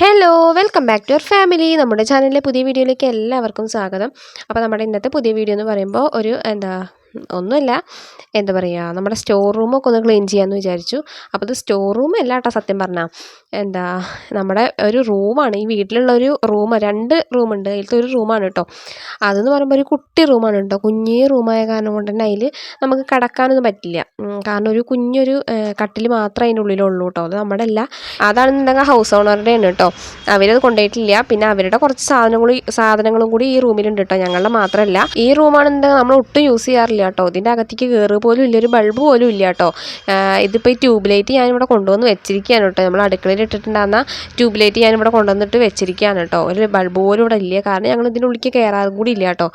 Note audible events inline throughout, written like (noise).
Hello welcome back to your family നമ്മുടെ ചാനലിലെ പുതിയ വീഡിയോയിലേക്ക് എല്ലാവർക്കും സ്വാഗതം. അപ്പോൾ നമ്മുടെ ഇന്നത്തെ പുതിയ വീഡിയോ എന്ന് പറയുമ്പോൾ ഒരു എന്താ ഒന്നുമില്ല എന്താ പറയുക നമ്മുടെ സ്റ്റോർ റൂമൊക്കെ ഒന്ന് ക്ലീൻ ചെയ്യാമെന്ന് വിചാരിച്ചു. അപ്പോൾ ഇത് സ്റ്റോർ റൂം അല്ല കേട്ടോ സത്യം പറഞ്ഞാൽ. എന്താ നമ്മുടെ ഒരു റൂമാണ്. ഈ വീട്ടിലുള്ള ഒരു റൂം രണ്ട് റൂമുണ്ട്. അതിലത്തെ ഒരു റൂമാണ് കേട്ടോ അതെന്ന് പറയുമ്പോൾ ഒരു കുട്ടി റൂമാണ് കേട്ടോ കുഞ്ഞി റൂമായ കാരണം കൊണ്ട് തന്നെ അതിൽ നമുക്ക് കിടക്കാനൊന്നും പറ്റില്ല. കാരണം ഒരു കുഞ്ഞൊരു കട്ടിൽ മാത്രമേ അതിന്റെ ഉള്ളിലുള്ളൂ കേട്ടോ അത് നമ്മുടെ അല്ല. അതാണെന്നുണ്ടെങ്കിൽ ഹൗസ് ഓണറുടെയാണ് കേട്ടോ അവരത് കൊണ്ടുപോയിട്ടില്ല. പിന്നെ അവരുടെ കുറച്ച് സാധനങ്ങളും സാധനങ്ങളും കൂടി ഈ റൂമിലുണ്ട് കേട്ടോ ഞങ്ങളുടെ മാത്രമല്ല. ഈ റൂമാണെന്നുണ്ടെങ്കിൽ നമ്മൾ ഒട്ടും യൂസ് ചെയ്യാറില്ല കേട്ടോ ഇതിന്റെ അകത്തേക്ക് കയറുക പോലും ഇല്ല. ഒരു ബൾബ് പോലും ഇല്ല കേട്ടോ ഇതിപ്പോൾ ഈ ട്യൂബ് ലൈറ്റ് ഞാനിവിടെ കൊണ്ടുവന്ന് വെച്ചിരിക്കുകയാണ് കേട്ടോ നമ്മൾ അടുക്കളയിൽ ഇട്ടിട്ടുണ്ടാകുന്ന ട്യൂബ് ലൈറ്റ് ഞാനിവിടെ കൊണ്ടുവന്നിട്ട് വെച്ചിരിക്കുകയാണ് കേട്ടോ. ഒരു ബൾബ് പോലും ഇവിടെ ഇല്ല. കാരണം ഞങ്ങൾ ഇതിന്റെ ഉള്ളിലേക്ക് കയറാറും കൂടി ഇല്ല കേട്ടോ.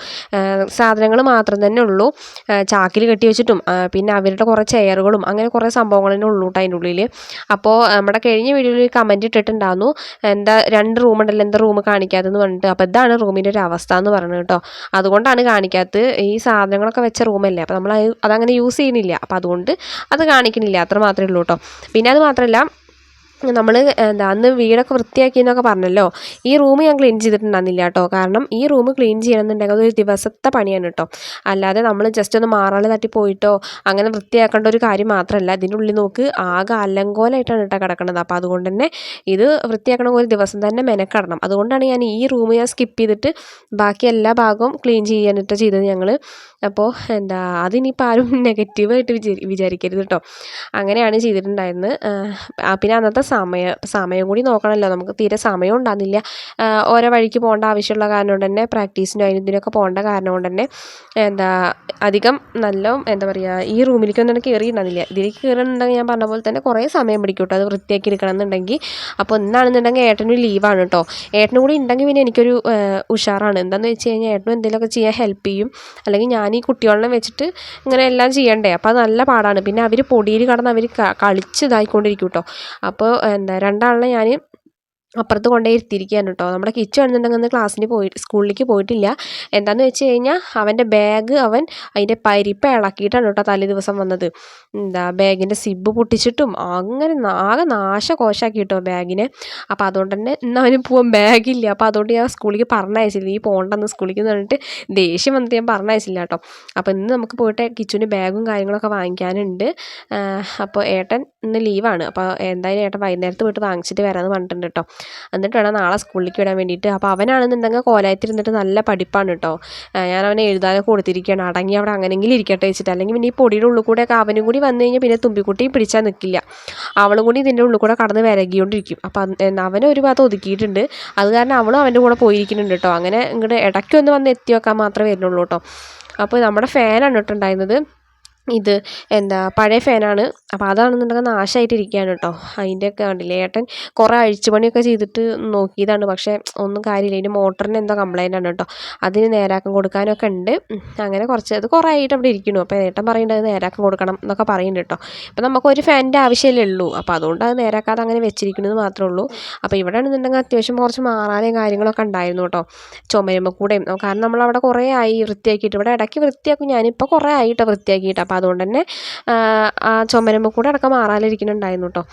സാധനങ്ങൾ മാത്രം തന്നെ ഉള്ളൂ. ചാക്കിൽ കെട്ടി വെച്ചിട്ടും പിന്നെ അവരുടെ കുറേ ചെയറുകളും അങ്ങനെ കുറേ സംഭവങ്ങൾ തന്നെ ഉള്ളൂ കേട്ടോ അതിന്റെ ഉള്ളിൽ. അപ്പോൾ നമ്മുടെ കഴിഞ്ഞ വീഡിയോയിൽ കമന്റ് ഇട്ടിട്ടുണ്ടായിരുന്നു. എന്താ രണ്ട് റൂം ഉണ്ടല്ലോ എന്താ റൂം കാണിക്കാത്തതെന്ന് പറഞ്ഞിട്ട്. അപ്പോൾ ഇതാണ് റൂമിന്റെ ഒരു അവസ്ഥ എന്ന് പറയുന്നത് കേട്ടോ. അതുകൊണ്ടാണ് കാണിക്കാത്തത്. ഈ സാധനങ്ങളൊക്കെ വെച്ച റൂമല്ലേ അപ്പോൾ നമ്മൾ അത് അതങ്ങനെ യൂസ് ചെയ്യുന്നില്ല. അപ്പോൾ അതുകൊണ്ട് അത് കാണിക്കുന്നില്ല അത്ര മാത്രമേ ഉള്ളൂ കേട്ടോ. പിന്നെ അത് മാത്രമല്ല നമ്മൾ എന്താ അന്ന് വീടൊക്കെ വൃത്തിയാക്കി എന്നൊക്കെ പറഞ്ഞല്ലോ. ഈ റൂം ഞാൻ ക്ലീൻ ചെയ്തിട്ടുണ്ടായിരുന്നില്ല കേട്ടോ. കാരണം ഈ റൂം ക്ലീൻ ചെയ്യണമെന്നുണ്ടെങ്കിൽ അതൊരു ദിവസത്തെ പണിയാണ് കേട്ടോ. അല്ലാതെ നമ്മൾ ജസ്റ്റ് ഒന്ന് മാറാൾ തട്ടി പോയിട്ടോ അങ്ങനെ വൃത്തിയാക്കേണ്ട ഒരു കാര്യം മാത്രമല്ല ഇതിന്റെ ഉള്ളിൽ നോക്ക് ആകെ അലങ്കോലായിട്ടാണ് കേട്ടോ കിടക്കുന്നത് അപ്പോൾ അതുകൊണ്ട് തന്നെ ഇത് വൃത്തിയാക്കണമെങ്കിൽ ഒരു ദിവസം തന്നെ മെനക്കെടണം. അതുകൊണ്ടാണ് ഞാൻ ഈ റൂം ഞാൻ സ്കിപ്പ് ചെയ്തിട്ട് ബാക്കി എല്ലാ ഭാഗവും ക്ലീൻ ചെയ്യാനിട്ട് ചെയ്തത് ഞങ്ങൾ അപ്പോൾ എന്താ അതിനിപ്പോൾ ആരും (laughs) നെഗറ്റീവായിട്ട് വിചാരി വിചാരിക്കരുത് കേട്ടോ. അങ്ങനെയാണ് ചെയ്തിട്ടുണ്ടായിരുന്നത്. പിന്നെ അന്നത്തെ സമയം സമയം കൂടി നോക്കണമല്ലോ നമുക്ക് തീരെ സമയം ഉണ്ടാകുന്നില്ല. ഓരോ വഴിക്ക് പോകേണ്ട ആവശ്യമുള്ള കാരണം കൊണ്ട് തന്നെ പ്രാക്ടീസിനും അതിനും ഇതിനൊക്കെ പോകേണ്ട കാരണം കൊണ്ട് തന്നെ എന്താ അധികം നല്ല എന്താ പറയുക ഈ റൂമിലേക്കൊന്നും കയറിയിട്ടുണ്ടാകുന്നില്ല ഇതിലേക്ക് കയറുന്നുണ്ടെങ്കിൽ ഞാൻ പറഞ്ഞ പോലെ തന്നെ കുറേ സമയം പിടിക്കും കേട്ടോ. അത് വൃത്തിയാക്കി എടുക്കണം എന്നുണ്ടെങ്കിൽ അപ്പോൾ ഇന്നാണെന്നുണ്ടെങ്കിൽ ഏട്ടനും ലീവാണ് കേട്ടോ. ഏട്ടനും കൂടി ഉണ്ടെങ്കിൽ പിന്നെ എനിക്കൊരു ഉഷാറാണ്. എന്താണെന്ന് വെച്ച് കഴിഞ്ഞാൽ ഏട്ടനും എന്തെങ്കിലുമൊക്കെ ചെയ്യാൻ ഹെൽപ്പ് ചെയ്യും. അല്ലെങ്കിൽ ഞാൻ ഈ കുട്ടികളെ വെച്ചിട്ട് ഇങ്ങനെ എല്ലാം ചെയ്യണ്ടേ. അപ്പോൾ അത് നല്ല പാടാണ്. പിന്നെ അവർ പൊടിയിൽ കടന്ന് അവർ കളിച്ച് ഇതായിക്കൊണ്ടിരിക്കും കേട്ടോ. അപ്പോൾ എന്താ രണ്ടാളിനെ ഞാൻ അപ്പുറത്ത് കൊണ്ടുപോയി ഇരുത്തിയിരിക്കുകയാണ് കേട്ടോ. നമ്മുടെ കിച്ചു ആണെന്നുണ്ടെങ്കിൽ അന്ന് ക്ലാസ്സിന് പോയി സ്കൂളിലേക്ക് പോയിട്ടില്ല. എന്താണെന്ന് വെച്ച് കഴിഞ്ഞാൽ അവന്റെ ബാഗ് അവൻ അതിന്റെ പരിപ്പ് ഇളക്കിയിട്ടാണ് കേട്ടോ തലേ ദിവസം വന്നത്. എന്താ ബാഗിന്റെ സിബ് പൊട്ടിച്ചിട്ടും അങ്ങനെ ആകെ നാശകോശാക്കി കേട്ടോ ബാഗിനെ അപ്പോൾ അതുകൊണ്ട് തന്നെ ഇന്ന് അവന് പോകാൻ ബാഗില്ല അപ്പോൾ അതുകൊണ്ട് ഞാൻ സ്കൂളിലേക്ക് പറഞ്ഞയച്ചില്ല. നീ പോകണ്ടെന്ന് സ്കൂളിലേക്ക് പറഞ്ഞിട്ട് ദേഷ്യം വന്നിട്ട് ഞാൻ പറഞ്ഞയച്ചില്ല കേട്ടോ. അപ്പോൾ ഇന്ന് നമുക്ക് പോയിട്ട് കിച്ചുവിന് ബാഗും കാര്യങ്ങളൊക്കെ വാങ്ങിക്കാനുണ്ട്. അപ്പോൾ ഏട്ടൻ ഇന്ന് ലീവാണ് അപ്പോൾ എന്തായാലും ഏട്ടൻ വൈകുന്നേരത്ത് പോയിട്ട് വാങ്ങിച്ചിട്ട് വരാമെന്ന് പറഞ്ഞിട്ടുണ്ട് കേട്ടോ. എന്നിട്ട് വേണം നാളെ സ്കൂളിലേക്ക് വിടാൻ വേണ്ടിയിട്ട്. അപ്പോൾ അവനാണെന്നുണ്ടെങ്കിൽ കോലായത്തിരുന്നിട്ട് നല്ല പഠിപ്പാണ് കേട്ടോ ഞാൻ അവനെ എഴുതാനൊക്കെ കൊടുത്തിരിക്കുകയാണ്. അടങ്ങി അവിടെ അങ്ങനെയെങ്കിലും ഇരിക്കട്ടെ വെച്ചിട്ട്. അല്ലെങ്കിൽ പിന്നെ ഈ പൊടിയുടെ ഉള്ളിൽ കൂടെ ഒക്കെ അവനും കൂടി വന്നു കഴിഞ്ഞാൽ പിന്നെ തുമ്പിക്കുട്ടി പിടിച്ചാൽ നിൽക്കില്ല അവളും കൂടി ഇതിന്റെ ഉള്ളിൽ കൂടെ കടന്ന് വിരകിക്കൊണ്ടിരിക്കും അപ്പം അവനെ ഒരു ഭാഗത്ത് ഒതുക്കിയിട്ടുണ്ട്. അത് കാരണം അവളും അവന്റെ കൂടെ പോയിരിക്കുന്നുണ്ട് കേട്ടോ അങ്ങനെ ഇങ്ങോട്ട് ഇടയ്ക്കൊന്ന് വന്ന് എത്തി വെക്കാൻ മാത്രമേ വരുന്നുള്ളൂ കേട്ടോ അപ്പോൾ നമ്മുടെ ഫാനാണ് കേട്ടോ ഉണ്ടായിരുന്നത്. ഇത് എന്താ പഴയ ഫാനാണ്. അപ്പോൾ അതാണെന്നുണ്ടെങ്കിൽ നാശമായിട്ടിരിക്കുകയാണ് കേട്ടോ. അതിന്റെയൊക്കെ കണ്ടില്ലേ ഏട്ടൻ കുറേ അഴിച്ചുപണിയൊക്കെ ചെയ്തിട്ട് നോക്കിയതാണ്. പക്ഷേ ഒന്നും കാര്യമില്ല. ഇതിന്റെ മോട്ടറിന് എന്തോ കംപ്ലൈന്റ് ആണ് കേട്ടോ. അതിന് നേരാക്കം കൊടുക്കാനൊക്കെ ഉണ്ട്. അങ്ങനെ കുറച്ച് അത് കുറേ ആയിട്ട് അവിടെ ഇരിക്കുന്നു. അപ്പോൾ ഏട്ടൻ പറയേണ്ടത് നേരാക്കം കൊടുക്കണം എന്നൊക്കെ പറയുന്നുണ്ട് കേട്ടോ. അപ്പോൾ നമുക്ക് ഒരു ഫാനിന്റെ ആവശ്യമല്ലേ ഉള്ളൂ. അപ്പോൾ അതുകൊണ്ട് അത് നേരാക്കാതെ അങ്ങനെ വെച്ചിരിക്കുന്നത് മാത്രമേ ഉള്ളൂ. അപ്പോൾ ഇവിടെ ആണെന്നുണ്ടെങ്കിൽ അത്യാവശ്യം കുറച്ച് മാറാനും കാര്യങ്ങളൊക്കെ ഉണ്ടായിരുന്നു കേട്ടോ. ചുമരുമ്പോൾ കൂടെയും കാരണം നമ്മളവിടെ കുറേ ആയി വൃത്തിയാക്കിയിട്ട്. ഇവിടെ ഇടയ്ക്ക് വൃത്തിയാക്കും ഞാനിപ്പോൾ കുറേ ആയിട്ടോ വൃത്തിയാക്കിയിട്ട്. അപ്പോൾ അതുകൊണ്ട് തന്നെ ആ, ചുമരുമ്പോൾ കൂടെ അടക്കം മാറാനിരിക്കുന്നുണ്ടായിരുന്നു കേട്ടോ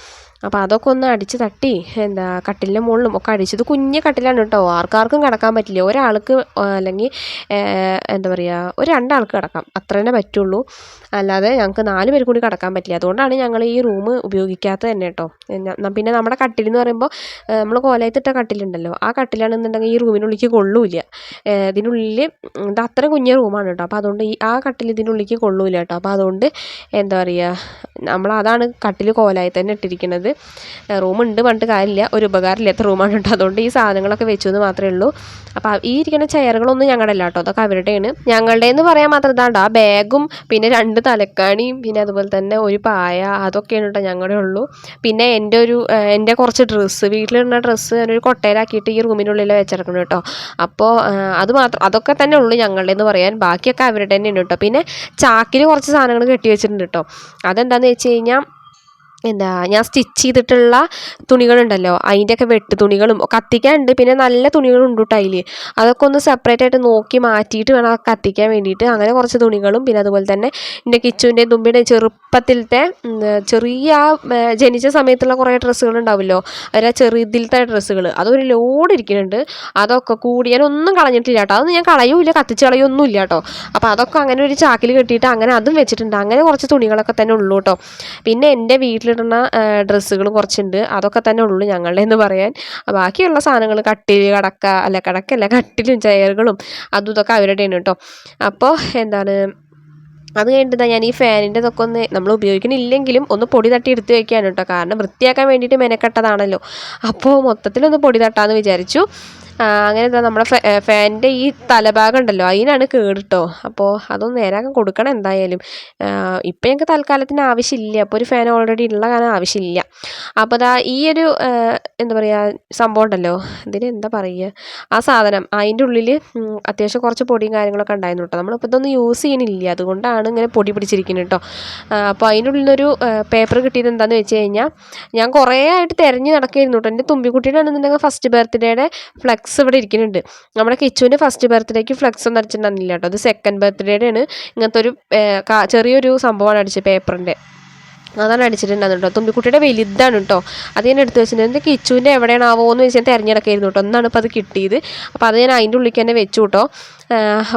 അപ്പോൾ അതൊക്കെ ഒന്ന് അടിച്ച് തട്ടി എന്താ കട്ടിലിന്റെ മുകളിലും ഒക്കെ അടിച്ചത് കുഞ്ഞ് കട്ടിലാണ് കേട്ടോ. ആർക്കാർക്കും കിടക്കാൻ പറ്റില്ല. ഒരാൾക്ക് അല്ലെങ്കിൽ എന്താ പറയുക ഒരു രണ്ടാൾക്ക് കിടക്കാം. അത്ര തന്നെ പറ്റുള്ളൂ. അല്ലാതെ ഞങ്ങൾക്ക് നാല് പേർ കൂടി കിടക്കാൻ പറ്റില്ല. അതുകൊണ്ടാണ് ഞങ്ങൾ ഈ റൂം ഉപയോഗിക്കാത്തത് തന്നെ കേട്ടോ. പിന്നെ നമ്മുടെ കട്ടിലെന്ന് പറയുമ്പോൾ നമ്മൾ കോലയത്തിട്ട കട്ടിലുണ്ടല്ലോ. ആ കട്ടിലാണെന്നുണ്ടെങ്കിൽ ഈ റൂമിനുള്ളിലേക്ക് കൊള്ളൂല ഏഹ് ഇതിനുള്ളിൽ ഇത് അത്ര കുഞ്ഞ റൂമാണ് കേട്ടോ. അപ്പോൾ അതുകൊണ്ട് ഈ ആ കട്ടിൽ ഇതിനുള്ളിലേക്ക് കൊള്ളൂല കേട്ടോ. അപ്പോൾ അതുകൊണ്ട് എന്താ പറയുക നമ്മൾ അതാണ് കട്ടിൽ കോലായി തന്നെ ഇട്ടിരിക്കുന്നത്. റൂമുണ്ട് പറഞ്ഞിട്ട് കാര്യമില്ല. ഒരു ഉപകാരമില്ലാത്ത റൂമാണ് കേട്ടോ. അതുകൊണ്ട് ഈ സാധനങ്ങളൊക്കെ വെച്ചു എന്ന് മാത്രമേ ഉള്ളൂ. അപ്പോൾ ഈ ഇരിക്കുന്ന ചെയറുകളൊന്നും ഞങ്ങളുടെ അല്ല കേട്ടോ. അതൊക്കെ അവരുടെയാണ്. ഞങ്ങളുടെ എന്ന് പറയാൻ മാത്രം ഇതാണ്ട് ആ ബാഗും പിന്നെ രണ്ട് തലക്കാണിയും പിന്നെ അതുപോലെ തന്നെ ഒരു പായ അതൊക്കെയാണ് കേട്ടോ ഞങ്ങളുടെ ഉള്ളൂ. പിന്നെ എന്റെ ഒരു എന്റെ കുറച്ച് ഡ്രസ്സ് വീട്ടിലിടുന്ന ഡ്രസ്സ് ഒരു കൊട്ടയിലാക്കിയിട്ട് ഈ റൂമിനുള്ളിൽ വെച്ചിറക്കണം കേട്ടോ. അപ്പോൾ അത് മാത്രം അതൊക്കെ തന്നെ ഉള്ളൂ ഞങ്ങളുടെ എന്ന് പറയാൻ. ബാക്കിയൊക്കെ അവരുടെ തന്നെയാണ് കേട്ടോ. പിന്നെ ചാക്കിൽ കുറച്ച് സാധനങ്ങൾ കെട്ടി വെച്ചിട്ടുണ്ട് കേട്ടോ. അതെന്താണെന്ന് വെച്ച് കഴിഞ്ഞാൽ എന്താ ഞാൻ സ്റ്റിച്ച് ചെയ്തിട്ടുള്ള തുണികളുണ്ടല്ലോ. അതിന്റെയൊക്കെ വെട്ട് തുണികളും കത്തിക്കാനുണ്ട്. പിന്നെ നല്ല തുണികളുണ്ട് കേട്ടോ അതിൽ അതൊക്കെ ഒന്ന് സെപ്പറേറ്റ് ആയിട്ട് നോക്കി മാറ്റിയിട്ട് വേണം കത്തിക്കാൻ വേണ്ടിയിട്ട്. അങ്ങനെ കുറച്ച് തുണികളും പിന്നെ അതുപോലെ തന്നെ എന്റെ കിച്ചുവിന്റെയും തുമ്പിയുടെയും ചെറുപ്പത്തിലത്തെ ചെറിയ ജനിച്ച സമയത്തുള്ള കുറേ ഡ്രസ്സുകൾ ഉണ്ടാവുമല്ലോ. അതിൽ ആ ചെറുതിലത്തെ ഡ്രസ്സുകൾ. അതൊരു ലോഡ് ഇരിക്കുന്നുണ്ട്. അതൊക്കെ കൂടി ഞാനൊന്നും കളഞ്ഞിട്ടില്ല കേട്ടോ അതൊന്നും ഞാൻ കളയൂല കത്തിച്ച് കളയൊന്നും ഇല്ല കേട്ടോ അപ്പോൾ അതൊക്കെ അങ്ങനെ ഒരു ചാക്കിൽ കെട്ടിയിട്ട് അങ്ങനെ അതും വെച്ചിട്ടുണ്ട്. അങ്ങനെ കുറച്ച് തുണികളൊക്കെ തന്നെ ഉള്ളൂ കേട്ടോ പിന്നെ എന്റെ വീട്ടിലിടുന്ന ഡ്രസ്സുകൾ കുറച്ചുണ്ട്. അതൊക്കെ തന്നെ ഉള്ളൂ ഞങ്ങളുടെ എന്ന് പറയാൻ ബാക്കിയുള്ള സാധനങ്ങൾ കട്ടിൽ കടക്ക അല്ല കടക്കല്ല കട്ടിലും ചെയറുകളും അതും ഇതൊക്കെ അവരുടെയാണ് കേട്ടോ. അപ്പോൾ എന്താണ് അത് കഴിഞ്ഞിട്ട് ഞാൻ ഈ ഫാനിന്റെ ഇതൊക്കെ ഒന്ന് നമ്മൾ ഉപയോഗിക്കണില്ലെങ്കിലും ഒന്ന് പൊടി തട്ടി എടുത്ത് കേട്ടോ. കാരണം വൃത്തിയാക്കാൻ വേണ്ടിയിട്ട് മെനക്കെട്ടതാണല്ലോ. അപ്പോൾ മൊത്തത്തിലൊന്ന് പൊടി തട്ടാമെന്ന് വിചാരിച്ചു. അങ്ങനെ എന്താ നമ്മുടെ ഫാനിന്റെ ഈ തലഭാഗം ഉണ്ടല്ലോ അതിനാണ് കേടിട്ടോ. കേട്ടോ അപ്പോൾ അതൊന്ന് നേരാക്കാൻ കൊടുക്കണം എന്തായാലും. ഇപ്പം ഞങ്ങൾക്ക് തൽക്കാലത്തിന് ആവശ്യമില്ല. അപ്പോൾ ഒരു ഫാൻ ഓൾറെഡി ഉള്ള കാരണം ആവശ്യമില്ല. അപ്പോൾ അതാ ഈ ഒരു എന്താ പറയുക സംഭവം ഉണ്ടല്ലോ. ഇതിന് എന്താ പറയുക ആ സാധനം അതിന്റെ ഉള്ളിൽ അത്യാവശ്യം കുറച്ച് പൊടിയും കാര്യങ്ങളൊക്കെ ഉണ്ടായിരുന്നു കേട്ടോ. നമ്മളിപ്പോൾ ഇതൊന്നും യൂസ് ചെയ്യണില്ല. അതുകൊണ്ടാണ് ഇങ്ങനെ പൊടി പിടിച്ചിരിക്കുന്നത് കേട്ടോ. അപ്പോൾ അതിന്റെ ഉള്ളിൽ നിന്നൊരു പേപ്പർ കിട്ടിയത് എന്താണെന്ന് വെച്ച് കഴിഞ്ഞാൽ ഞാൻ കുറേ ആയിട്ട് തിരഞ്ഞ് നടക്കുകയായിരുന്നു കേട്ടോ. എന്റെ തുമ്പിക്കുട്ടിയുടെ ആണെന്നുണ്ടെങ്കിൽ ഫസ്റ്റ് ബർത്ത്ഡേയുടെ ഫ്ലെക്സ് ഇവിടെ ഇരിക്കുന്നുണ്ട്. നമ്മുടെ കിച്ചുവിന്റെ ഫസ്റ്റ് ബർത്ത്ഡേക്ക് ഫ്ലക്സ് ഒന്നും അടിച്ചിട്ടുണ്ടായിരുന്നില്ല കേട്ടോ. അത് സെക്കൻഡ് ബർത്ത്ഡേയുടെ ആണ് ഇങ്ങനത്തെ ഒരു ചെറിയൊരു സംഭവമാണ് അടിച്ചത് പേപ്പറിന്റെ അതാണ് അടിച്ചിട്ടുണ്ടായിരുന്നു കേട്ടോ. തുമ്പിക്കുട്ടിയുടെ വലുതാണ് കേട്ടോ. അത് ഞാൻ എടുത്ത് വെച്ചിട്ടുണ്ടെങ്കിൽ കിച്ചുവിന്റെ എവിടെയാണാവോ എന്ന് വെച്ച് ഞാൻ തിരഞ്ഞെടുക്കായിരുന്നു കേട്ടോ. ഒന്നാണ് ഇപ്പോൾ അത് കിട്ടിയത്. അപ്പോൾ അത് ഞാൻ അതിന്റെ ഉള്ളിലേക്ക് തന്നെ വെച്ചു കേട്ടോ.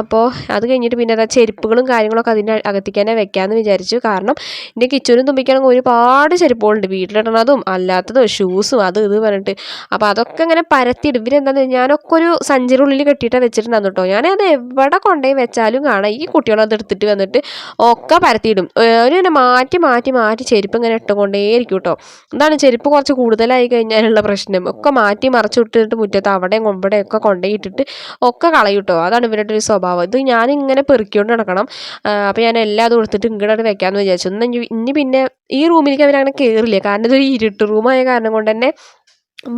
അപ്പോൾ അത് കഴിഞ്ഞിട്ട് പിന്നെ അതാ ചെരുപ്പുകളും കാര്യങ്ങളൊക്കെ അതിന്റെ അകത്തേക്ക് തന്നെ വെക്കാമെന്ന് വിചാരിച്ചു. കാരണം എന്റെ കിച്ചനും തുമ്പിക്കാണെങ്കിൽ ഒരുപാട് ചെരുപ്പുകളുണ്ട്. വീട്ടിലിടണതും അല്ലാത്തതും ഷൂസും അത് ഇത് പറഞ്ഞിട്ട്. അപ്പോൾ അതൊക്കെ ഇങ്ങനെ പരത്തിയിടും. ഇവരെന്താന്ന് ഞാനൊക്കെ ഒരു സഞ്ചിയുടെ ഉള്ളിൽ കെട്ടിയിട്ട് വെച്ചിട്ടുണ്ടായിരുന്നു കേട്ടോ. ഞാനത് എവിടെ കൊണ്ടുപോയി വെച്ചാലും കാണാം. ഈ കുട്ടികളത് എടുത്തിട്ട് വന്നിട്ട് ഒക്കെ പരത്തിയിടും. ഒരു ഇങ്ങനെ മാറ്റി മാറ്റി മാറ്റി ചെരുപ്പ് ഇങ്ങനെ ഇട്ടുകൊണ്ടേയിരിക്കും കേട്ടോ. എന്താണ് ചെരുപ്പ് കുറച്ച് കൂടുതലായി കഴിഞ്ഞാലുള്ള പ്രശ്നം. ഒക്കെ മാറ്റി മറച്ചു വിട്ടിട്ട് മുറ്റത്ത് അവിടെയും ഇവിടെയും ഒക്കെ കൊണ്ടുപോയിട്ടിട്ട് ഒക്കെ കളയൂട്ടോ അതാണ് ഇവരുടെ ഒരു സ്വഭാവം. ഇത് ഞാനിങ്ങനെ പെറുക്കിക്കൊണ്ട് നടക്കണം. അപ്പോൾ ഞാൻ എല്ലാം അത് കൊടുത്തിട്ട് ഇങ്ങോട്ട് വെക്കാമെന്ന് വിചാരിച്ചു. ഒന്ന് ഇനി ഇനി പിന്നെ ഈ റൂമിലേക്ക് അവരങ്ങനെ കയറില്ല കാരണം ഇതൊരു ഇരുട്ട് റൂമായ കാരണം കൊണ്ട് തന്നെ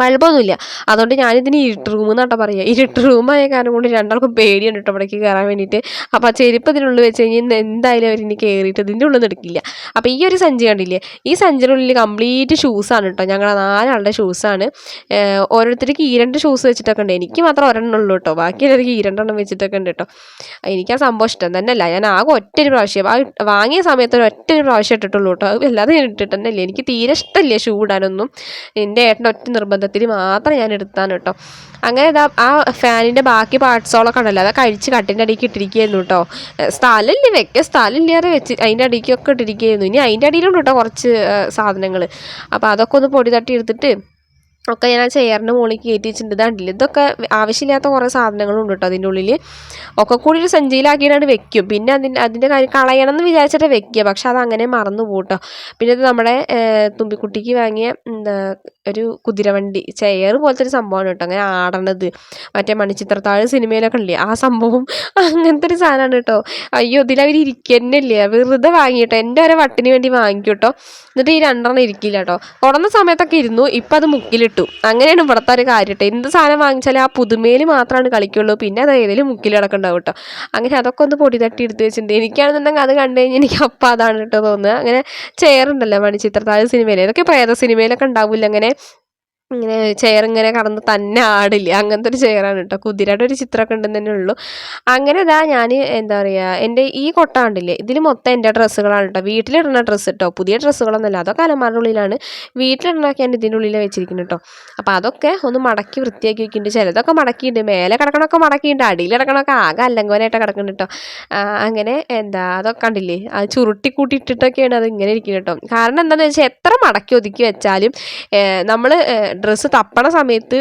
ബൾബൊന്നുമില്ല. അതുകൊണ്ട് ഞാനിതിന് ഇരുട്ട് റൂം എന്നാട്ടോ പറയുക ഇരുട്ട് റൂമായ കാരണം കൊണ്ട് രണ്ടാൾക്കും പേടിയുണ്ട് കേട്ടോ അവിടേക്ക് കയറാൻ വേണ്ടിയിട്ട് അപ്പോൾ ആ ചെരുപ്പ് ഇതിനുള്ളിൽ വെച്ച് കഴിഞ്ഞാൽ എന്തായാലും അവർ ഇനി കയറിയിട്ട് ഇതിന്റെ ഉള്ളിൽ എടുക്കില്ല. അപ്പോൾ ഈ ഒരു സഞ്ചി കണ്ടില്ലേ? ഈ സഞ്ചിയുടെ ഉള്ളിൽ കംപ്ലീറ്റ് ഷൂസാണ് കേട്ടോ ഞങ്ങളുടെ നാലാളുടെ ഷൂസാണ് ഓരോരുത്തർക്ക് ഈ രണ്ട് ഷൂസ് വെച്ചിട്ടൊക്കെ ഉണ്ട്. എനിക്ക് മാത്രം ഒരെണ്ണം ഉള്ളൂ കേട്ടോ ബാക്കി എല്ലാവർക്ക് ഈ രണ്ടെണ്ണം വെച്ചിട്ടൊക്കെ ഉണ്ട് കേട്ടോ എനിക്ക് ആ സംഭവം ഇഷ്ടം തന്നെയല്ല. ഞാൻ ആകെ ഒറ്റ ഒരു പ്രാവശ്യം ആ വാങ്ങിയ സമയത്ത് ഒരു ഒറ്റ പ്രാവശ്യം ഇട്ടിട്ടുള്ളൂ കേട്ടോ അല്ലാതെ ഞാൻ ഇട്ടിട്ട് തന്നെയല്ലേ. എനിക്ക് തീരെ ഇഷ്ടമില്ല ഷൂ ഇടാനൊന്നും. എന്റെ ഏട്ടന്റെ ഒറ്റ നിർബന്ധത്തിൽ മാത്രം ഞാൻ എടുത്താണ് കേട്ടോ. അങ്ങനെ ഇതാ ആ ഫാനിന്റെ ബാക്കി പാർട്സുകളൊക്കെ ഉണ്ടല്ലോ അത് കഴിച്ച് കട്ടിന്റെ അടിക്ക് ഇട്ടിരിക്കുകയായിരുന്നു കേട്ടോ. സ്ഥലമില്ല വെക്ക സ്ഥലമില്ലാതെ വെച്ച് അതിന്റെ അടിക്കൊക്കെ ഇട്ടിരിക്കുകയായിരുന്നു. ഇനി അതിന്റെ അടിയിലുണ്ട് കേട്ടോ കുറച്ച് സാധനങ്ങൾ അപ്പോൾ അതൊക്കെ ഒന്ന് പൊടി തട്ടി എടുത്തിട്ട് ഒക്കെ ഞാൻ ആ ചെയറിന്റെ മുകളിൽ കയറ്റി വെച്ചിട്ടുണ്ട് ഇതാണ്ടില്ല ഇതൊക്കെ ആവശ്യമില്ലാത്ത കുറേ സാധനങ്ങളുണ്ട് കേട്ടോ അതിന്റെ ഉള്ളിൽ. ഒക്കെ കൂടി ഒരു സഞ്ചിയിലാക്കിയിട്ടാണ് വെക്കും. പിന്നെ അതിന്റെ അതിന്റെ കാര്യം കളയണം എന്ന് വിചാരിച്ചിട്ട് വെക്കുക. പക്ഷെ അത് അങ്ങനെ മറന്നു പോട്ടോ കേട്ടോ. പിന്നെ ഇത് നമ്മുടെ തുമ്പിക്കുട്ടിക്ക് വാങ്ങിയ എന്താ ഒരു കുതിരവണ്ടി ചെയർ പോലത്തെ ഒരു സംഭവമാണ് കേട്ടോ. അങ്ങനെ ആടണത്. മറ്റേ മണിച്ചിത്രത്താഴ് സിനിമയിലൊക്കെ ഇല്ലേ? ആ സംഭവം അങ്ങനത്തെ ഒരു സാധനമാണ് കേട്ടോ. അയ്യോ ഇതിലവർ ഇരിക്കന്നില്ലേ? വെറുതെ വാങ്ങിയിട്ടോ എന്റെ ഒരു വട്ടിന് വേണ്ടി വാങ്ങിക്കും കേട്ടോ. എന്നിട്ട് ഈ രണ്ടെണ്ണം ഇരിക്കില്ല കേട്ടോ. കൊടന്ന സമയത്തൊക്കെ ഇരുന്നു. ഇപ്പം അത് മുക്കിലിട്ടു. അങ്ങനെയാണ് ഇവിടുത്തെ ഒരു കാര്യം കേട്ടോ എന്ത് സാധനം വാങ്ങിച്ചാലും ആ പുതുമയിൽ മാത്രമാണ് കളിക്കുള്ളൂ. പിന്നെ അത് ഏതെങ്കിലും മുക്കിൽ കിടക്കുന്നുണ്ടാവും കേട്ടോ. അങ്ങനെ അതൊക്കെ ഒന്ന് പൊടി തട്ടി എടുത്ത് വെച്ചിട്ടുണ്ട്. എനിക്കാണെന്നുണ്ടെങ്കിൽ അത് കണ്ടു കഴിഞ്ഞാൽ എനിക്ക് അപ്പം അതാണ് കേട്ടോ തോന്നുന്നത്. അങ്ങനെ ചെയറുണ്ടല്ലോ മണിച്ചിത്രത്താഴ് സിനിമയിൽ ഇതൊക്കെ പ്രേത സിനിമയിലൊക്കെ ഉണ്ടാവില്ല അങ്ങനെ? ഇങ്ങനെ ചെയർ ഇങ്ങനെ കടന്ന് തന്നെ ആടില്ല? അങ്ങനത്തെ ഒരു ചെയറാണ് കേട്ടോ കുതിരയുടെ ഒരു ചിത്രമൊക്കെ ഉണ്ടെന്ന് തന്നെ ഉള്ളൂ. അങ്ങനെ ഇതാ ഞാൻ എന്താ പറയുക എന്റെ ഈ കൊട്ട കണ്ടില്ലേ? ഇതിൽ മൊത്തം എന്റെ ഡ്രസ്സുകളാണ് കേട്ടോ വീട്ടിലിടുന്ന ഡ്രസ്സ് കേട്ടോ പുതിയ ഡ്രസ്സുകളൊന്നുമല്ല. അതൊക്കെ അലമാരുടെ ഉള്ളിലാണ് വീട്ടിലിടണമൊക്കെ ഞാൻ ഇതിന്റെ ഉള്ളിൽ വെച്ചിരിക്കുന്നത് കേട്ടോ അപ്പോൾ അതൊക്കെ ഒന്ന് മടക്കി വൃത്തിയാക്കി വെക്കുന്നുണ്ട്. ചിലതൊക്കെ മടക്കിയിട്ടുണ്ട് മേലെ കിടക്കണമൊക്കെ മടക്കിയിട്ടുണ്ട് അടിയിൽ കിടക്കണമൊക്കെ ആകെ അല്ലങ്കോലായിട്ട് കിടക്കുന്നുണ്ട് കേട്ടോ അങ്ങനെ എന്താ അതൊക്കെ കണ്ടില്ലേ? അത് ചുരുട്ടി കൂട്ടിയിട്ടിട്ടൊക്കെയാണ് അത് ഇങ്ങനെ ഇരിക്കുന്നത് കേട്ടോ കാരണം എന്താണെന്ന് വെച്ചാൽ എത്ര മടക്കി ഒതുക്കി വെച്ചാലും നമ്മൾ ഡ്രസ്സ് തപ്പണ സമയത്ത്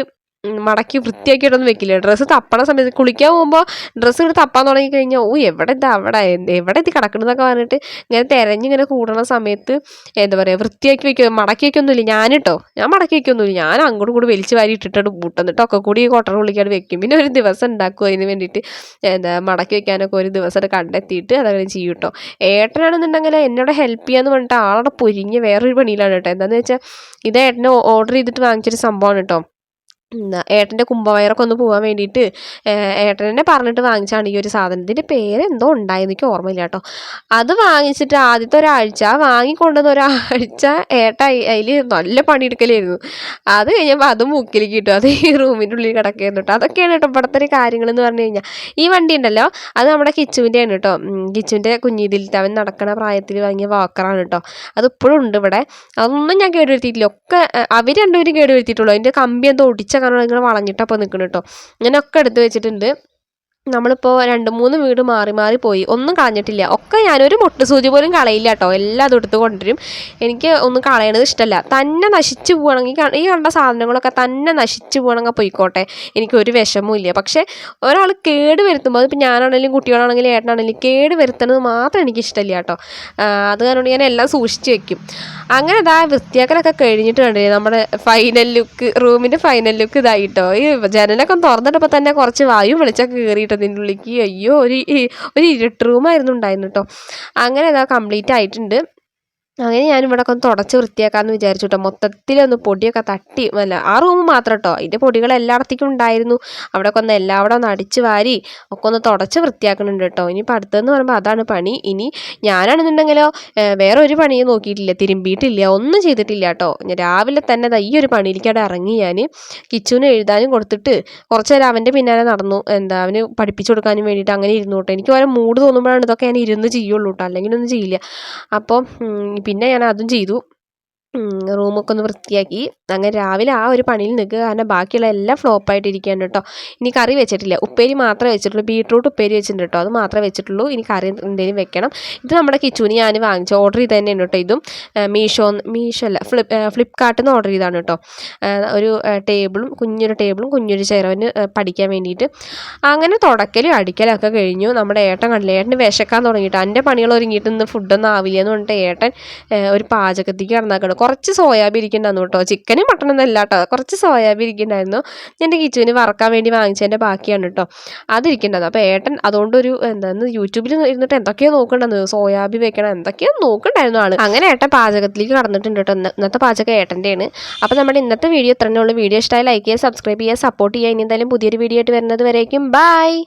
മടക്കി വൃത്തിയാക്കിയിട്ടൊന്നും വെക്കില്ല. ഡ്രസ്സ് തപ്പണ സമയത്ത് കുളിക്കാൻ പോകുമ്പോൾ ഡ്രസ്സ് ഇങ്ങനെ തപ്പാൻ തുടങ്ങി കഴിഞ്ഞാൽ ഓ എവിടെ ഇത് അവിടെ എവിടെ ഇത് കിടക്കണമെന്നൊക്കെ പറഞ്ഞിട്ട് ഇങ്ങനെ തിരഞ്ഞിങ്ങനെ കൂടണ സമയത്ത് എന്താ പറയുക വൃത്തിയാക്കി വെക്കുക മടക്കി വെക്കൊന്നുമില്ല. ഞാനിട്ടോ ഞാൻ മടക്കി വെക്കൊന്നുമില്ല. ഞാൻ അങ്ങോട്ടും കൂടി വലിച്ച് വാരി ഇട്ടിട്ടാണ് പൂട്ടുന്നിട്ട് ഒക്കെ കൂടി ഈ കൊട്ടറ വെക്കും. പിന്നെ ഒരു ദിവസം ഉണ്ടാക്കും അതിന് വേണ്ടിയിട്ട്. എന്താ മടക്കി വെക്കാനൊക്കെ ഒരു ദിവസം കണ്ടെത്തിയിട്ട് അതങ്ങനെ ചെയ്യും കേട്ടോ ഏട്ടനാണെന്നുണ്ടെങ്കിൽ എന്നോട് ഹെൽപ്പ് ചെയ്യാന്ന് പറഞ്ഞിട്ട് ആളുടെ പൊരിഞ്ഞ് വേറൊരു പണിയിലാണ് കേട്ടോ എന്താണെന്ന് വെച്ചാൽ ഇത് ഏട്ടനെ ഓർഡർ ചെയ്തിട്ട് വാങ്ങിച്ചൊരു സംഭവമാണ് കേട്ടോ ഏട്ടന്റെ കുംഭവയറൊക്കെ ഒന്ന് പോകാൻ വേണ്ടിയിട്ട് ഏട്ടൻ തന്നെ പറഞ്ഞിട്ട് വാങ്ങിച്ചാണ് ഈ ഒരു സാധനം. ഇതിന്റെ പേര് എന്തോ ഉണ്ടായിരുന്നു എനിക്ക് ഓർമ്മയില്ല കേട്ടോ അത് വാങ്ങിച്ചിട്ട് ആദ്യത്തെ ഒരാഴ്ച വാങ്ങിക്കൊണ്ടുവന്ന ഒരാഴ്ച ഏട്ട അതിൽ നല്ല പണിയെടുക്കലായിരുന്നു. അത് കഴിഞ്ഞപ്പോൾ അത് മുക്കിലേക്ക് കിട്ടും അത് ഈ റൂമിന്റെ ഉള്ളിൽ കിടക്കുന്നു കേട്ടോ. അതൊക്കെയാണ് കേട്ടോ ഇവിടുത്തെ ഒരു കാര്യങ്ങൾ എന്ന് പറഞ്ഞു കഴിഞ്ഞാൽ ഈ വണ്ടി ഉണ്ടല്ലോ അത് നമ്മുടെ കിച്ചുവിന്റെ ആണ് കേട്ടോ കിച്ചുവിന്റെ കുഞ്ഞിതിലത്തെ അവൻ നടക്കണ പ്രായത്തിൽ വാങ്ങിയ വാക്കറാണ് കേട്ടോ. അത് ഇപ്പോഴും ഉണ്ട് ഇവിടെ. അതൊന്നും ഞാൻ കേടുവരുത്തിയിട്ടില്ല. ഒക്കെ അവർ രണ്ടുപേരും കേടുവരുത്തിയിട്ടുള്ളൂ. അതിന്റെ കമ്പി എന്തോ ഒടിച്ച കാരണം നിങ്ങൾ വളഞ്ഞിട്ടപ്പോൾ നിൽക്കണം കേട്ടോ ഇങ്ങനെയൊക്കെ എടുത്ത് വെച്ചിട്ടുണ്ട്. നമ്മളിപ്പോൾ രണ്ട് മൂന്ന് വീട് മാറി മാറി പോയി. ഒന്നും കളഞ്ഞിട്ടില്ല. ഒക്കെ ഞാനൊരു മുട്ട് സൂചി പോലും കളയില്ല കേട്ടോ എല്ലാം അതും എടുത്ത് കൊണ്ടുവരും. എനിക്ക് ഒന്നും കളയണത് ഇഷ്ടമല്ല തന്നെ നശിച്ചു പോകണമെങ്കിൽ ഈ കണ്ട സാധനങ്ങളൊക്കെ തന്നെ നശിച്ച് പോകണമെങ്കിൽ പോയിക്കോട്ടെ. എനിക്കൊരു വിഷമവും ഇല്ല. പക്ഷേ ഒരാൾ കേട് വരുത്തുമ്പോൾ അതിപ്പോൾ ഞാനാണെങ്കിലും കുട്ടികളാണെങ്കിലും ഏട്ടനാണെങ്കിലും കേട് വരുത്തുന്നത് മാത്രം എനിക്ക് ഇഷ്ടമില്ല കേട്ടോ. അത് കാരണം ഞാൻ എല്ലാം സൂക്ഷിച്ച് വെക്കും. അങ്ങനെ ഇതാ വൃത്തിയാക്കലൊക്കെ കഴിഞ്ഞിട്ട് കണ്ടില്ലേ നമ്മുടെ ഫൈനൽ ലുക്ക് റൂമിന്റെ ഫൈനൽ ലുക്ക് ഇതായിട്ടോ. ഈ ജനലൊക്കെ തുറന്നിട്ടപ്പോൾ തന്നെ കുറച്ച് വായു വിളിച്ചൊക്കെ കയറിയിട്ട് ഇതിന്റെ ഉള്ളിലേക്ക് അയ്യോ ഒരു ഒരു ഇരുട്ട് റൂമായിരുന്നു ഉണ്ടായിരുന്നു കേട്ടോ അങ്ങനെ അതാ കംപ്ലീറ്റ് ആയിട്ടുണ്ട്. അങ്ങനെ ഞാൻ ഒക്കെ ഒന്ന് തുടച്ച് വൃത്തിയാക്കാമെന്ന് വിചാരിച്ചു കേട്ടോ മൊത്തത്തിലൊന്ന് പൊടിയൊക്കെ തട്ടി. അല്ല ആ റൂം മാത്രം കേട്ടോ അതിന്റെ പൊടികൾ എല്ലായിടത്തേക്കും ഉണ്ടായിരുന്നു. അവിടെ ഒക്കെ ഒന്ന് എല്ലാവിടെ ഒന്ന് അടിച്ച് വാരി ഒക്കെ ഒന്ന് തുടച്ച് വൃത്തിയാക്കുന്നുണ്ട് കേട്ടോ ഇനിയിപ്പോൾ അടുത്തതെന്ന് പറയുമ്പോൾ അതാണ് പണി. ഇനി ഞാനാണെന്നുണ്ടെങ്കിലോ വേറെ ഒരു പണിയും നോക്കിയിട്ടില്ല. തിരുമ്പിയിട്ടില്ല. ഒന്നും ചെയ്തിട്ടില്ല കേട്ടോ രാവിലെ തന്നെ ഈ ഒരു പണിയിലേക്ക് അവിടെ ഇറങ്ങി ഞാൻ കിച്ചുവിന് എഴുതാനും കൊടുത്തിട്ട് കുറച്ച് നേരം അവന്റെ പിന്നാലെ നടന്നു. എന്താ അവന് പഠിപ്പിച്ചു കൊടുക്കാനും വേണ്ടിയിട്ട് അങ്ങനെ ഇരുന്നു കേട്ടോ എനിക്ക് ഓരോ മൂഡ് തോന്നുമ്പോഴാണ് ഇതൊക്കെ ഞാൻ ഇരുന്ന് ചെയ്യുള്ളൂ കേട്ടോ അല്ലെങ്കിൽ ഒന്നും ചെയ്യില്ല. അപ്പോൾ പിന്നെ ഞാൻ അതും ചെയ്തു. റൂമൊക്കെ ഒന്ന് വൃത്തിയാക്കി. അങ്ങനെ രാവിലെ ആ ഒരു പണിയിൽ നിൽക്കുക കാരണം ബാക്കിയുള്ള എല്ലാം ഫ്ലോപ്പായിട്ടിരിക്കുകയാണ് കേട്ടോ. ഇനി കറി വെച്ചിട്ടില്ല. ഉപ്പേരി മാത്രമേ വെച്ചിട്ടുള്ളൂ. ബീട്രൂട്ട് ഉപ്പേരി വെച്ചിട്ടുണ്ട് കേട്ടോ. അത് മാത്രമേ വെച്ചിട്ടുള്ളൂ. ഇനി കറി എന്തെങ്കിലും വെക്കണം. ഇത് നമ്മുടെ കിച്ചുവിന് ഞാൻ വാങ്ങിച്ച. ഓർഡർ ചെയ്ത് തന്നെയാണ് കേട്ടോ ഇതും. മീഷോ മീഷോ അല്ല ഫ്ലിപ്പ് ഫ്ലിപ്കാർട്ടിൽ നിന്ന് ഓർഡർ ചെയ്താണ് കേട്ടോ. ഒരു ടേബിളും കുഞ്ഞൊരു ടേബിളും കുഞ്ഞൊരു ചെയറവന് പഠിക്കാൻ വേണ്ടിയിട്ട്. അങ്ങനെ തുടക്കലും അടിക്കലും ഒക്കെ കഴിഞ്ഞു. നമ്മുടെ ഏട്ടൻ കണ്ടില്ല? ഏട്ടന് വിശക്കാൻ തുടങ്ങിയിട്ട്. എന്റെ പണികൾ ഒരുങ്ങിയിട്ട് ഇന്ന് ഫുഡൊന്നും ആവില്ല എന്ന് പറഞ്ഞിട്ട് ഏട്ടൻ ഒരു പാചകത്തേക്ക് കടന്നാക്കണം. കുറച്ച് സോയാബീൻ ഇരിക്കണ്ടായിരുന്നു കേട്ടോ. ചിക്കനും മട്ടനൊന്നും അല്ല കേട്ടോ കുറച്ച് സോയാബീൻ ഇരിക്കണ്ടായിരുന്നു. എന്റെ കിച്ചുവിന് വറക്കാൻ വേണ്ടി വാങ്ങിച്ചതിന്റെ ബാക്കിയാണ് കേട്ടോ. അതിരിക്കണ്ടായിരുന്നു അപ്പോൾ ഏട്ടൻ അതുകൊണ്ടൊരു എന്താന്ന് യൂട്യൂബിൽ ഇരുന്നിട്ട് എന്തൊക്കെയോ നോക്കണ്ടെന്ന് സോയാബീൻ വെക്കണം എന്തൊക്കെയോ നോക്കണ്ടായിരുന്നു ആൾ. അങ്ങനെ ഏട്ടൻ പാചകത്തിലേക്ക് കടന്നിട്ടുണ്ട് കേട്ടോ. ഇന്ന- ഇന്നത്തെ പാചകം ഏട്ടന്റെയാണ്. അപ്പോൾ നമ്മുടെ ഇന്നത്തെ വീഡിയോ ഇത്രയേ ഉള്ളൂ. വീഡിയോ ഇഷ്ടമായി ലൈക്ക് ചെയ്യുക സബ്സ്ക്രൈബ് ചെയ്യുക സപ്പോർട്ട് ചെയ്യുക. ഇനി എന്തായാലും പുതിയൊരു വീഡിയോ ആയിട്ട് വരുന്നത് വരേക്കും. ബൈ